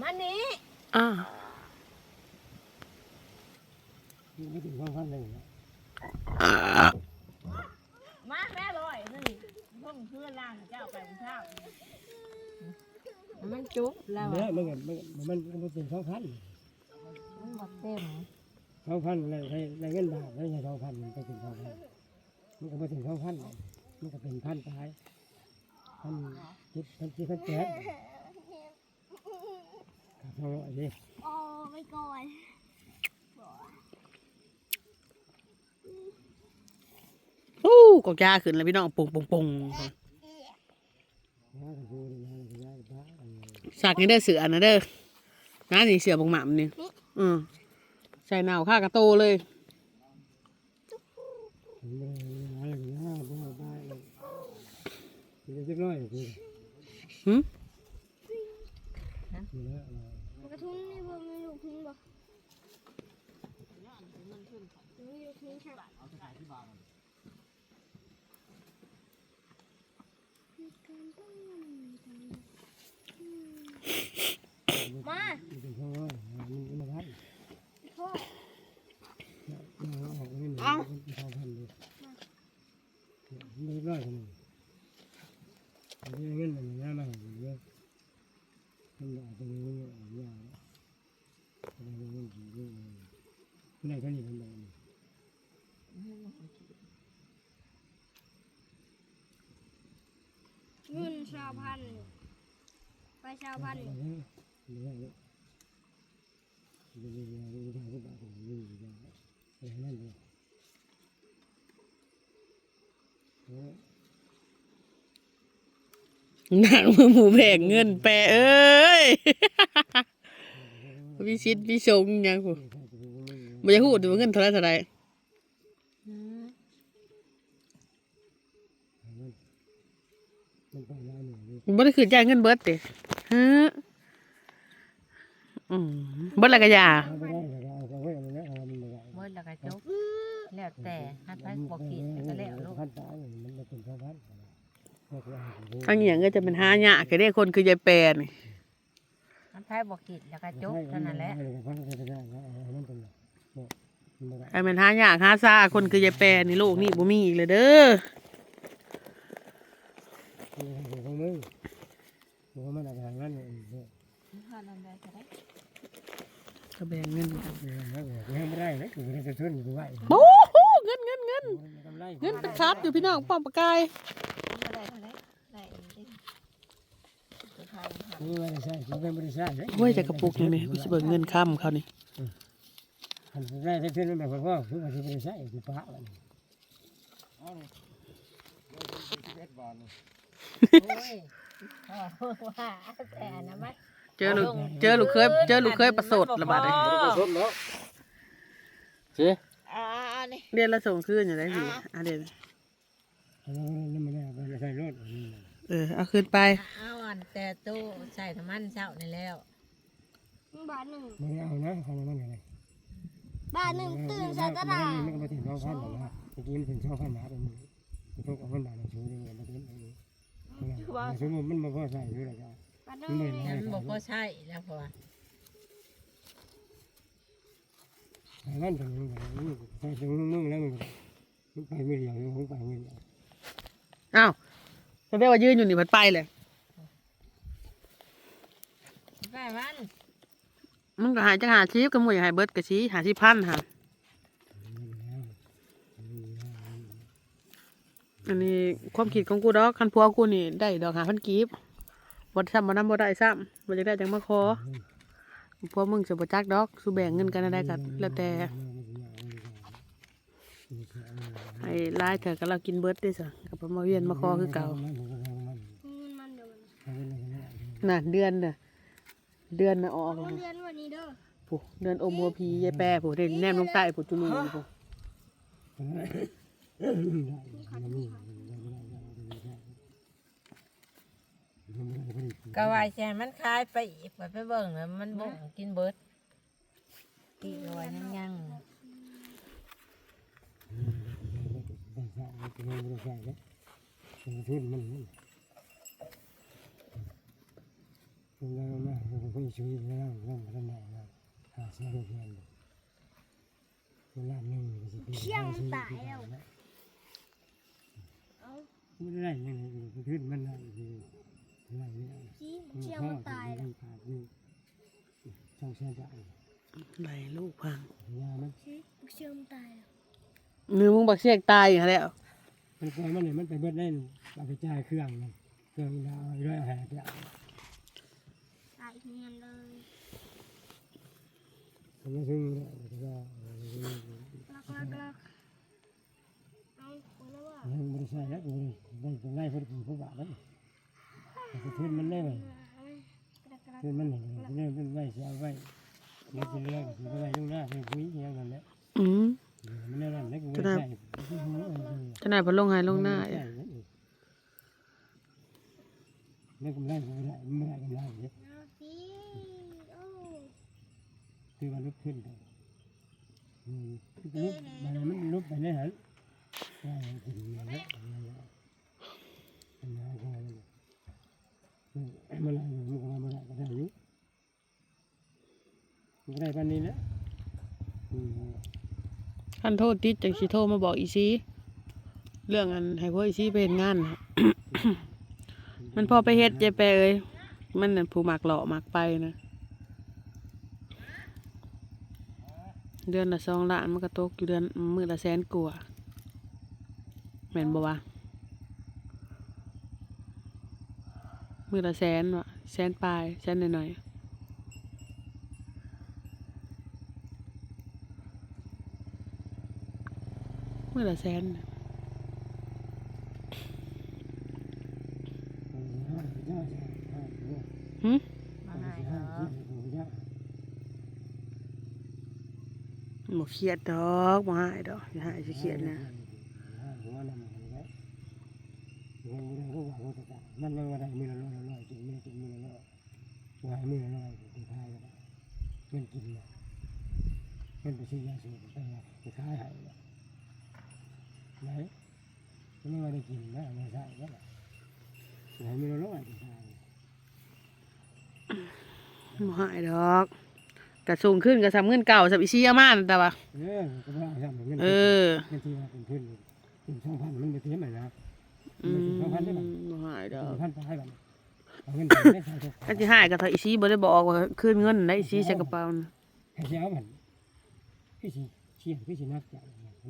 มานี้อ่าไม่ถึงสองพันเลยนะมาแม่ลอยนี่ห้องเพื่อนล่างเจ้าไปเช้ามันจุบแล้วเนี่ยมันก็มันมันมันมันเป็นสองพันมันหมดเต็มสองพันอะไรอะไรอะไรเงินบาทอะไรเงี้ยสองพันมันไปถึงสองพันมันก็ไปถึงสองพันมันก็เป็นพันตายพันเจ็ดพันเจ็ดพันแปด ครับเอาอันนี้โอ้ไม่ก่อนโอ้กอกยาขึ้นแล้วพี่น้องปุงปุงปุงยากับดูดิยากับยากับบ้าอันนี้สักนี่เด้อเสือนะเด้อน้านี่เสือบังหม่ำนี่อืมใส่หนาวข้ากระโตเลยมันาพันธุ์ไปชาวพันธุ์นางมือหมูแผงเงินแปะเอ้ยวิชิตวิชงยังกูไม่จะพูดถึงเงินเท่าไรเท่าไร บ่ได้คืนจ่ายเงินเบิดติฮะอืมเบิดและกะยาเอาไปได้แต่เอาไปไว้เอาไปไว้เอามันไม่ได้เมื่อแล้วก็จุบแล้วแต่ฮัทไปบอกกินก็แล้วลูกพันตายมันจะเป็นสองพันอันนี้ก็จะเป็นหายากก็ได้คนคือยายแปรนี่ฮัทไปบอกกินแล้วก็จุบเท่านั้นแหละไอ้เป็นหายากหาซ่าคนคือยายแปรนี่โลกนี่บ่มีอีกเลยเด้อ งมือหัวมันอาหรนั่นเนี่ยก็แบ่งเงินกันเงินไม่ได้เลยถึงจะทุนอยู่ไว้โอ้โหเงินเงินเงินเงินเป็นครับอยู่พี่น้องป้อมปากกายเว้ยจะกระปุกนี่ไหมกูจะเบิกเงินข้ามเขานี่หันได้ได้เพื่อนแบบว่าคือมันจะเป็ใช่คือพระมัน ว่าแต่นะมันเจอลูกเจอลูกเคยเจอลูกเคยประสดระบาดเลยสมเนาะเจ๊อ่านี่เรียนละส่งคืนอยู่ได้สิอะเดี๋ยวอันนั้นมันไม่ได้ไม่ใช่รถเออเอาคืนไปเอาอันแต่ตู้ใส่น้ำมันเช้านี่แล้วบาทหนึ่งไม่เอานะของมันอะไรบาทหนึ่งตื่นใส่ตลาดมันก็มาถึงสองพันหรอกนะเมื่อกี้มันถึงสองพันบาทเลยมันต้องเอาเงินบาทมาชูเลยมาถึง ตรงนี้สมมติมันมาพอใส่อยู่แล้วก็บาทหมันนึ่ไม่งได้มันบอกว่าใช่แล้วพอนั่นตรงนี้ไปตรงมึงแล้วมึงมันไปไม่เดียวมึงไปไม่เดียวอ้าวจะได้ว่ายืนอยู่นี่พัดไปเลยไปมันมันก็หายจะหาชีพก็หมดอย่างหายเบิดกะชีหาชีพพันค่ะ อันนี้ความคิดของกูดอกคันพัวกูนี่ได้ดอกหาพันกีบบ่ซ้ำบ่นำบ่ได้ซ้ำบ่จะได้จังมาขอพวกมึงจะบ่จักดอกสู้แบ่งเงินกันได้กันแล้วแต่ให้หลายเถอะก็เรากินเบิดได้ซะก็บ่มาเวียนมาขอคือเก่าเงินมันเดี๋ยวมันน่ะเดือนน่ะเดือนน่ะออกเงินเดือนวันนี้เด้อผู้เดือนอมหัวพียายแปรผู้เด่นแนมลงใต้ผู้จุลูผู้ ก็วาแซนมันคลายไปอีกไปไปเบิ่งแล้วมันบ่งกินเบิดอีกวายยังยังทุนมันคุณแล้วนะคุณช่วยแล้วเรื่องพัฒนะหาเสียงเพียงเวลาหนึ่งเที่ยงตายแล้ว ไม่ได้ยังไงขึ้นมันได้คืออะไรเนี่ยจี้มันเชี่ยงมันตายแล้วขาดนี่ช่องเส้นได้ไหลลูกพังยามันจี้มันเชี่ยงมันตายแล้วมือมึงบักเสียกตายอย่างแล้วมันปล่อยมันเนี่ยมันไปเบิดเล่นเอาไปจ่ายเครื่องเครื่องดาวร้อยแหาไปเอาตายเงียนเลยผมไม่ซื้อเลยก็ คนละว่ายังไม่ได้ใช้แล้วกูได้ตรงไล่พอดีพอบาทแล้วแต่ทุนมันได้ไหมกระกระทุนมันเนี่ยเรื่องเป็นไว้เสียไว้เรื่องเป็นเรื่องคือไว้ยุ่งหน้าเป็นคุยอย่างนั้นแหละอืมมันได้แล้วกูไม่ได้ใช้จะไหนายพอลงหายลงหน้าใช่นี่กำไรกูไม่ได้ไม่ได้กำไรเนี่ยอาจี้โอ้คือมันลุกขึ้นไปลุกมันมันลุกไปไหนใช่กินมัน มันมานอะไรมันก็มาได้ก็ได้อยู่มันได้ปันนี้แล้วท่านโทษติดจังสิโทรมาบอกอีซีเรื่องอันให้พวกอีซีไปเฮ็ดงานน่ะมันพอไปเฮ็ดเจแปเอ้ยมันน่ะผู้มักหล่อมักไปนะเดือนละสองล้านมันก็ตกอยู่เดือนมือละแสนกว่า แม่นบ่วะมื้อละแสนวะแสนปลายแสนหน่อยๆมื้อละแสนน่ะหึมาให้เหรอบ่เครียดดอกบ่หายดอกอย่าหายสิเครียดนะ มันไม่ว่าได้มือละร้อยละร้อยกินมือกินมือละร้อยหายมือละร้อยกินท้ายก็ได้เงินกินเนี่ยเงินไปซื้อยาสูบไปไปขายหายเนี่ยไหนไม่ว่าได้กินนะไม่ใช่ก็ได้หายมือละร้อยกินท้ายบ่หายดอกกระสูงขึ้นกระซำเงินเก่าสับอีซีอามานแต่ว่าเออก็ว่าทำเงินเออเงินที่ว่าเป็นพื้นเป็นสองพันมันไปเทียมไหนนะ อืมสองพันได้ไหมบ่หายดสอองกพันไปให้บัตรเอาเงินไปได้ใช้ทุกก็สิหายก็เถอะอีซีบ่ได้บอกว่าคืนเงินได้อีซีใส่กระเป๋าน่ะให้เช้ามันพี่สิเชี่ยพี่สินักใจ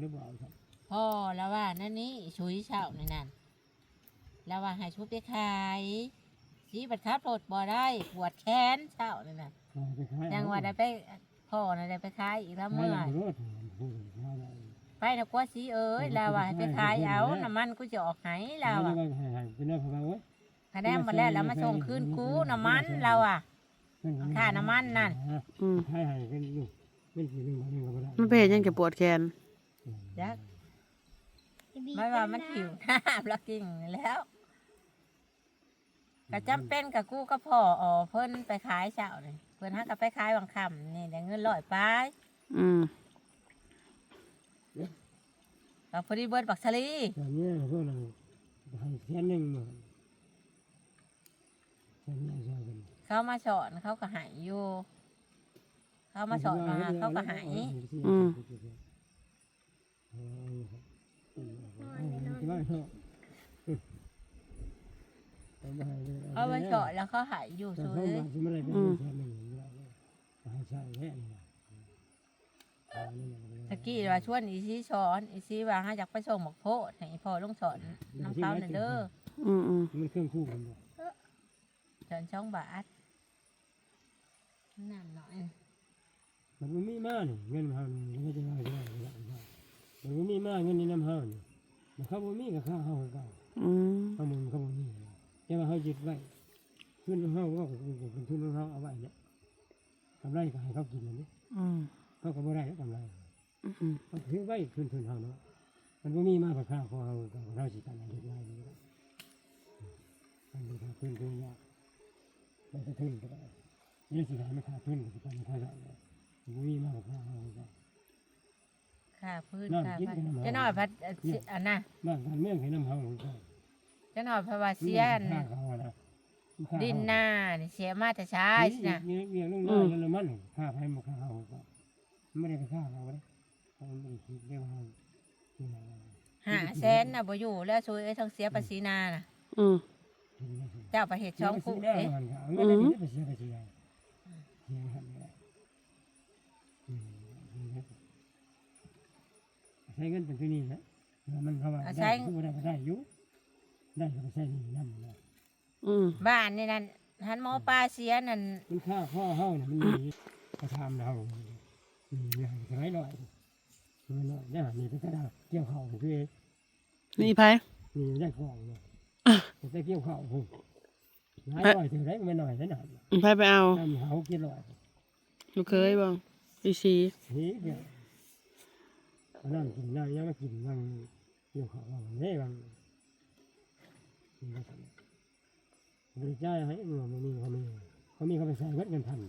หรือเปล่าครับพ่อแล้วว่านั่นนี่ชุยเช่าในนั่นแล้วว่าให้ชุบไปขายสีบัดคับรถบ่ได้ปวดแขนเช่าในนั่นไปขายยังว่าได้ไปพ่อน่ะได้ไปขายอีกแล้วเมื่เมื่ออรถพูดมา ได้ไปนะกว่าสีเอ้ยแล้วว่าให้ไปขายเอาน้ำมันกูจะออกไหนแล้วแล้อะวก็ให้ให้เป็นเรื่องของเราเว้ยคะแนนหมดแล้วแล้วมาส่งคืนกูน้ำมันเราอะค่าน้ำมันนั่นอืมให้ให้เป็นลูกเป็นสีหนึ่งบาทหนึ่งก็บ่ได้มันไปเฮ็ดหยังจะปวดแขนยักจะบีบไม่ว่ามันหิวน้ำแล้วกินแล้วก็จำเป็นกับกูก็พ่ออ๋อเพิ่นไปขายเช้าเลยเพิ่นฮักก็ไปขายบางคำนี่ได้เงินร้อยไป อืม ก็พอดีเบิดบักสลีตอนนี้พวกเราให้แค่หนึ่งหมื่นแค่นี้ใช่กันเขามาสอนเขาก็ใหายอยู่เขามาสอนมาเขาก็ใหายเขามาสอนแล้วเขาใหายอยู่แต่ซื้เขาอมาที่ไม่ได้เป็นแค่หนึ่งให้ใช่แค่นี้ ตะกี้ว่าชวนอีซีสอนอีซีว่าให้อยากไปส่งหมกโพดให้พ่อลงสอนน้ำเขาหน่อยเด้ออืมอืมมันเครื่องคู่กันบ่สอนช่องบาทน้ำหน่อยมันบ่มีมานี่เงินเฮานี่มันก็จะว่าได้มันบ่มีมาเงินนี่นำเฮานี่มันเขาบ่มีก็ค่าเฮาก็อืมเฮามันเขาบ่มีแต่ว่าเฮายึดไว้ทุนเฮาก็เป็นทุนของเฮาเอาไว้เนี่ยกำไรก็ให้เขากินนั่นนี่อืม เขาก็บ่ได้กำไรอืมเขาถือไว้ทุนทุนเฮาเนาะมันบ่มีมาก็ค่าของเฮาก็เราสิกันเฮ็ดได้นี่มันมีค่าทุนทุนยากไม่ใช่ทุนก็ได้นี่สิได้ไม่ค่าทุนก็สิกันค่าได้บ่มีมาก็ค่าเฮาก็ค่ะพื้นนั่นค่ะกินพัดกันน้ำหอมจะหน่อยพัดเอ่อสิอันน่ะบ้านการเมืองให้น้ำเฮาลงไปจะหน่อยพระวาเซียนข้าเขาอะนะดินหน้านี่เสียมาแต่ช้าสินะเวียงลงน้อยแล้วมันฆ่าไผมาฆ่าเฮาก็ ไม่ได้ไปฆ่าเราเด้เขาไม่ได้คิดเรื่องเฮาที่ไหนหาแสนน่ะบ่อยู่แล้วช่วยเอ้ยทั้งเสียภาษีนาน่ะ อืมถึงจะสิเจ้าประเทศช่องคุคู่ได้เอ๊ะมันก็เอาเงินได้ไปเสียไปเสียเสียหันนี่แหละอืมใช้เงินเป็นที่นี่นะมันเขาว่าได้คือบ่ได้ก็ได้อยู่ได้ก็ไปใช้นี่นำนะอืมบ้านนี่นั่นหันหมอปลาเสียนั่นมันค่าข้อเฮาเนี่ยมันมีกระทำเรา มีอย่างไรหน่อยมันหน่อยเนี่ยมีไปกระดาษเกี่ยวเข่าคือเองนี่ไผมีได้กล่องเลยไปเกี่ยวเข่าคือหลายหน่อยถึงได้ไม่หน่อยได้หน่อยไผไปเอาทำเฮากินหน่อยลูกเคยบ่อีซีนี่เดียวนั่งกินนั่งยังไม่กินนั่งเกี่ยวเข่าบางเด้บางบริจาคให้เมื่อมันมีเขามีเขามีเขาไปใส่เงินเงินพัน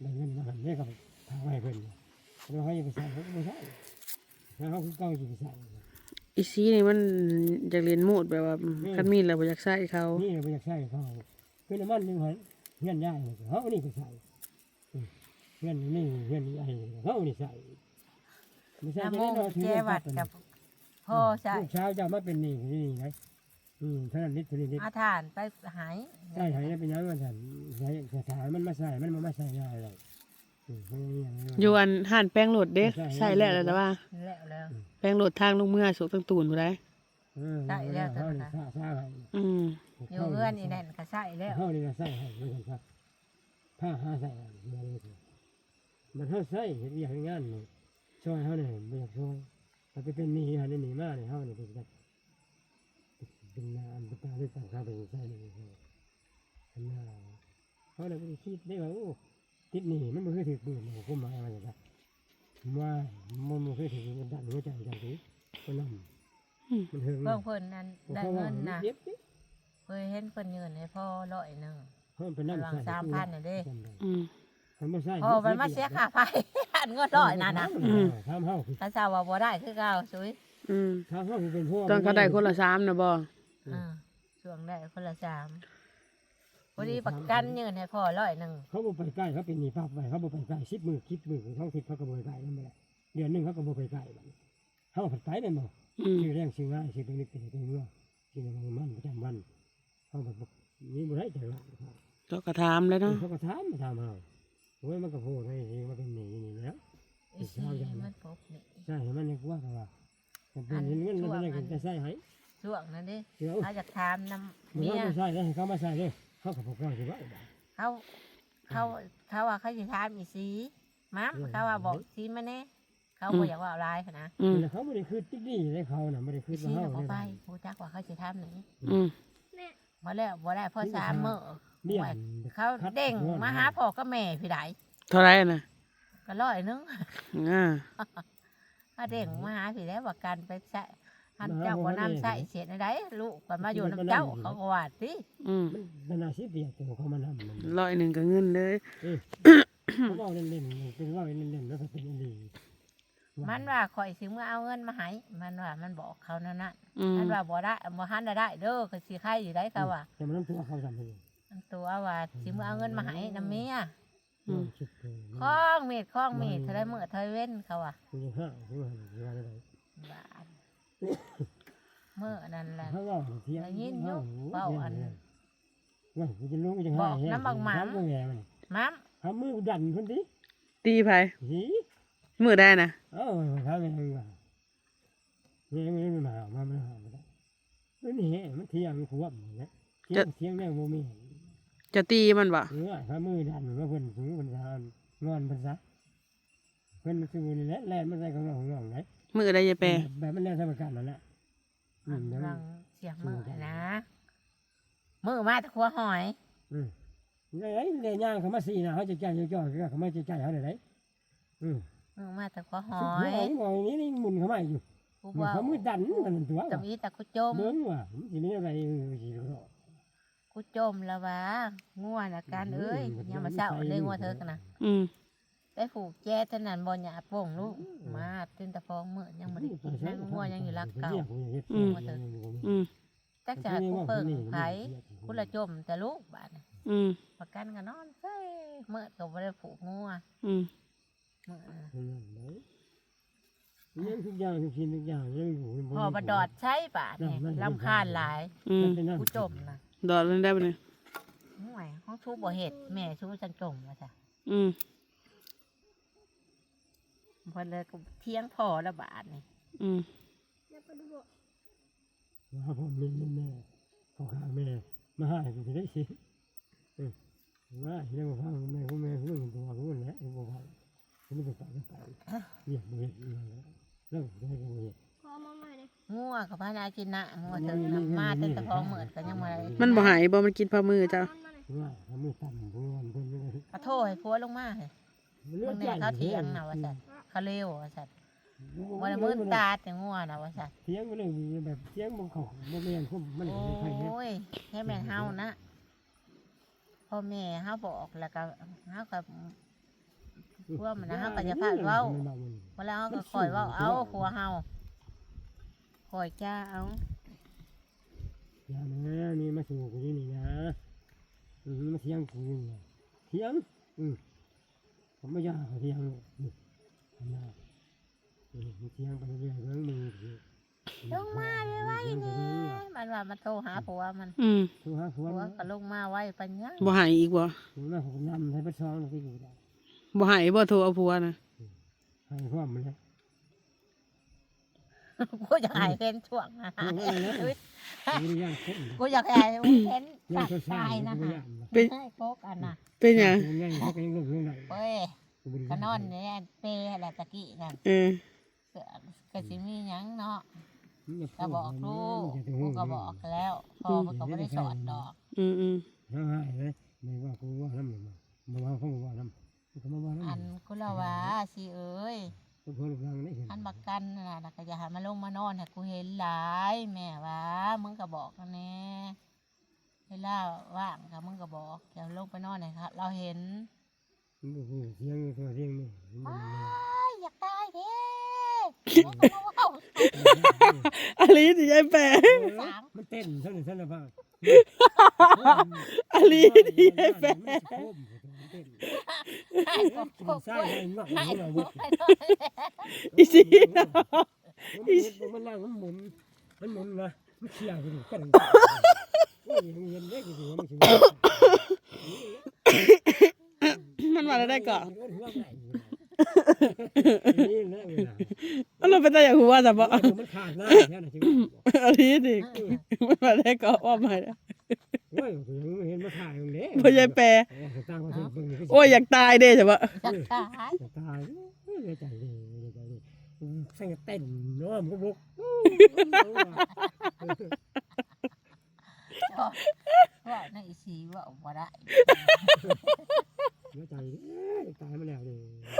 ได้เงินมาหันเด้เขาไปทางไว้เพิ่น แล้วเขาจะไปใส่เขาก็ไม่ใช่แล้วเขาคือเก่าจะไปใส่อีซีนี่มันอยากเรียนโหมดแบบว่าคันมีแล้วบ่อยากใส่เขานี่เราอยากใส่เขาคือน้ำมันหนึ่งหันเงี้ยย่ายเขานี่ก็ใส่เงี้ยนี่เงี้ยนี่ไอ้เขานี่ใส่ไม่ใช่น้ำจะมได้งนอนถือแจวัดกับพ่อใช่ลูกเช้าจะมาเป็นนี่นี่ไงอืมเท่านั้นนิดเท่านี้นิดอาทานไปหายใช่หายเป็นยังไงฉันใส่สถานมันมาใส่มันมาใส่ง่ายเลย อยู่อันห่านแป้งโหลดเด้ใส่แล้วแต่ว่า แล้วแล้วแป้งโหลดทางลูกเมื่อสุกตั้งตูนบ่ได้เขานี่ซาซาให้อืมอยู่เพื่อนอีนั่นก็ใส่แล้วเขานี่ใส่ให้ไม่ใช่ครับผ้าห้าใส่มันเขาใส่เห็นอย่างงานนี่ช่วยเขาเนี่ยไม่อยากช่วยเขาไปเป็นนี่หันนี่มาเนี่ยเขาเนี่ยเป็นแบบเป็นนานเป็นตาเป็นตาเขาเป็นใส่นี่เขาเป็นหน้าเขาเลยไม่ได้คิดได้ว่าโอ้ ติดหนีมันไม่เคยถือปืนมันก็มาอะไรแบบว่ามันไม่เคยถือมันดันหัวใจจังสิมันนั่นมันเฮิงเพิ่งเพิ่นนั้นได้เงินนะเย็บเคยเห็นเพิ่นยืนให้พ่อร้อยหนึงเพิ่มเป็นนั่นอืมมันไม่ใช่พ่อมันมาเสียค่าไฟอันเงินร้อยนั่นน่ะทำเฮาถ้าทราบว่าบ่ได้คือเก่าสุยอืมทำเฮาเป็นพวกตอนเขาได้คนละสามนะบ่อ่าช่วงได้คนละสาม พอดีประกันยืนให้พ่อร้อยหนึงเขาบ่ไปใกล้เขาเป็นนี่ภาพไว้เขาบ่ไปใกล้สิบมือคิดมือเขาคิดเขาก็บ่ไปใกล้นั่นแหละเดือนหนึงเขาก็บ่ไปใกล้บัดเฮาผัดไปได้บ่อืมชื่อแรงชื่อง่ายชื่อเป็นนิดเป็นเป็นเมื่อชื่อมันมันประจำวันเขาแบบนี่บ่ได้แต่ละก็กระถามเลยเนาะเขาก็ถามถามเฮาโอ้ยมันก็พูดให้สิมันเป็นหนีนี่แล้วอีซีมันพบนี่ใช่มันนี่กว่าว่าเป็นเงินมันได้ก็จะใส่ให้ช่วงนั้นเดิเดี๋ยวเขาจะถามน้ำมึงเมียเอาไปใส่เลยเขามาใส่เลย เขากับพวกเราสิว่า เขาเขาเขาว่าเขาจะถามอีสีมั้มเขาว่าบอกสีมาแน่เขาบ่อยากว่าอะไรนะอืมเขาไม่ได้คืดติ๊กนี่เลยเขาน่ะไม่ได้คือีดสีมาน่ะเฮาบ่ไปเลยผู้จักว่าเขาจะถามหนึ่งอืมบ่แล้วบ่ได้พ่อสามมื้อเนี่ยเขาเด้งมาหาพ่อกับแม่พี่ใดเท่าไหรน่ะก็ร้อยหนึงอ่า เขาเด้งมาหาพี่ได้ว่าการไปใส่ หันเจ้าบ่นำใส่เสียในใดลูกก็มาอยู่น้ำเจ้าเขาก็ว่าสิอืมมันนาสิเปียกตัวเขามานำมันร้อยหนึ่งก็เงินเลยเขาเล่าเล่นๆเป็นเล่าเล่นๆแล้วก็เป็นดีมันว่าข่อยสิเมื่อเอาเงินมาให้มันว่ามันบอกเขานั่นน่ะอืมมันว่าบ่ได้บ่หันได้ได้เด้อก็สิใครอยู่ได้เขาว่าแต่มันน้ำตัวเขาทำให้มันตัวว่าสิมือเอาเงินมาให้น้ำเมียคิดเลยคล้องมีดคล้องมีดเท่าไรมือเท่าไรเว้นเขาว่าคุณยังห้าคุ ณว่าอะไรบาดมือนั่นแหละเขาเล่าเทียว่ากูจะรู้กูจะห้าทำมือแง่มันมัมทำมือดันคนดิตีไผหีมือได้นะเอ้าทำยังไงวะนี่ไม่ไม่มามาไม่หาไม่ได้นี่มันเที่ยงขวบเนี่ยเที่ยงเที่ยงเนี่ยโมมีจะตีมันบ่เออถ้ามือดันว่าเพิ่นสูงเพิ่นซานงอนเพิ่นซะเพิ่นสูนี่แหละแล่นมันใส่ของเราของเราไหน มือได้ยายแปรแบบมันแล่นใส่ประกันนั่นแหละอืมกำแล้ลัวงเสียงมือนะมือมาตะขัวหอยอืมไอ้เลี้ยย่างเขามาสีนะเขาจะจ่ายจ่อยเขาไม่จะจ่ายเขาได้ไหนอืมมือมาตะขัวหหออยยหอยนี่นี่หมุนเขามาอยู่ผู้มันว่าเขามือดันมันตัวจำอีตะกุจม เบิ้งว่ะมันสิมีอะไรสิรู้กุจมแล้ววะง่วนอาการเอ้ยยังมาเศร้าเลยงัวเธอกันนะอืม ไปผูกแจเท่านั้นบ่หยาโป่งลูกมาตื่นตะฟองมือยังบ่ได้กินนั่งงัวยังอยู่รักเก่าอืมจักจะให้กูเปิงไผคุณละจมแต่ลูกบาดน่ะออืมประกันก็นอนเซ้ยเมื่อก็บ่ได้ผูกงัวอืมเมื่อน่ะคนนั้นไหนยังทุกอย่างทุกชิ้นทุกอย่างยังอยู่ในพอบ่ดอดใช้บาดนี่ลำคาญหลายอืมกูจมนะดอดเล่นได้ปะเนี่ยห่วยห้องชูบ่เฮ็ดแม่ชูจังจมว่าจ้ะอืมเพิ่นเลยก็เที่ยงพอละบาดนี่อืมอย่าไปดูบ่ว่าผมมีแม่เขาข้างแม่มาให้กูจะได้สิว่าเรื่องของแม่ของแม่ของมึงตัวกูแหละกูบอกว่ากูไม่ไปไปไปเรียกมือเรื่องได้กูเห็นพอมาใหม่เลยงัวกับพานากินนะงัวถึงน้ำมาแต่ตะพองเหมือนกันยังบ่ได้มันบ่หายบ่มันกินพามือจ้ะนอนมาเลยว่าทำมือต่ำกูวันคนไม่ได้ขอโทษให้ผัวลงมาเฮ้ยมึงแน่เขาเถียงนะว่าซั่น เขาเลวว่าซั่นบ่ได้มึนตาแต่งัวนะว่าซั่นเทียงก็เลยแบบเทียงบางเขาบ่แม่นคุ้มมันโอไม่ใครเนี่ย้ยให้แม่เฮานะพ่อแม่เฮาบอกแล้วก็เฮาก็พวกมันนะเฮาก็จะพาเว้าเวลาเฮาก็คอยเว้าเอาผัวเฮาคอยจ้าเอาอย่านะนี่มาสู่กูนี่นะอืมมาเทียงกูนี่เทียงอืมผมไม่ยากเทียง นี่นะเทียงไปเรื่อยๆเรื่องมึงลงมาไว้ๆนี่มันว่ามันโทรหาผัวมันอืมคือฮะคือผัวว่าก็ลงมาไว้ปัญญาบ่หายอีกบ่คือว่าผมนำให้ไปซ้อนที่กูได้บ่หายบ่โทรเอาผัวนะให้ความมันเลยกูอยากให้เห็นช่วงนะกูไม่ย่างคนกูอยากให้เห็นย่าสังตว์ช้าตายๆนะกูฮะย่างเป็นให้โกกอันน่ะเป็นหยังง่ายเขาก็ยังลงลงได้เว้ย ก็นอนเนี่ยเปย์อะไรตะกี้นั่นเออก็ก็สิมีหยังเนาะก็บอกลูกกูก็บอกแล้วพอมันก็ไม่ได้สอนดอกอืมอืมง่ายเลยไม่ว่ากูว่าทำมามาว่าเขาว่าทำเขามาว่าอันทำกูละว่าสิเอ้ยก็พอลูกนางได้เห็นอันบักกันน่ะนะก็อย่าให้มาลงมานอนให้กูเห็นหลายแม่ว่ามึงก็บอกกันแน่เวลาว่างก็มึงก็บอกอย่าลงไปนอนให้ครับเราเห็นมันก็คือ เสียงตัวเสียงนี่มันอ้ายอยากตายเด้มึงก็มาเว้าอลิสิยายแปะสามมันเต้นเท่านั้นเท่านั้นบ้างอลิสิยายแปะให้ก็ก็ใช่กล้วยใช่เนาะให้มันก็เอากล้วยอีสิมันนั่งมันหมุนมันหมุนนะมันเขี่ยกูดิกันโอ้ยมันเย็นได้กูดิมันสิ มันว่าได้ก่อนนี่แหละเวลามันเราเป็นตาอยากหัวจ้ะบ่มันขาดหน้าแค่ไหนจิ๋วอลิสิมันว่าได้ก่อนว่าใหม่นะโอ้ยกูยังเห็นมาถ่ายอยู่เลยบ่ยายแปะตั้งมาถึงเบิ่งโอ้ยอยากตายเด้จ้ะบ่อยากตายจะตายเลยใจเลยใจเลยสั่งเต้นเนาะมันก็บุกว่าในอีสีว่าบ่ได้ ใจเลยตายมาแล้วเลย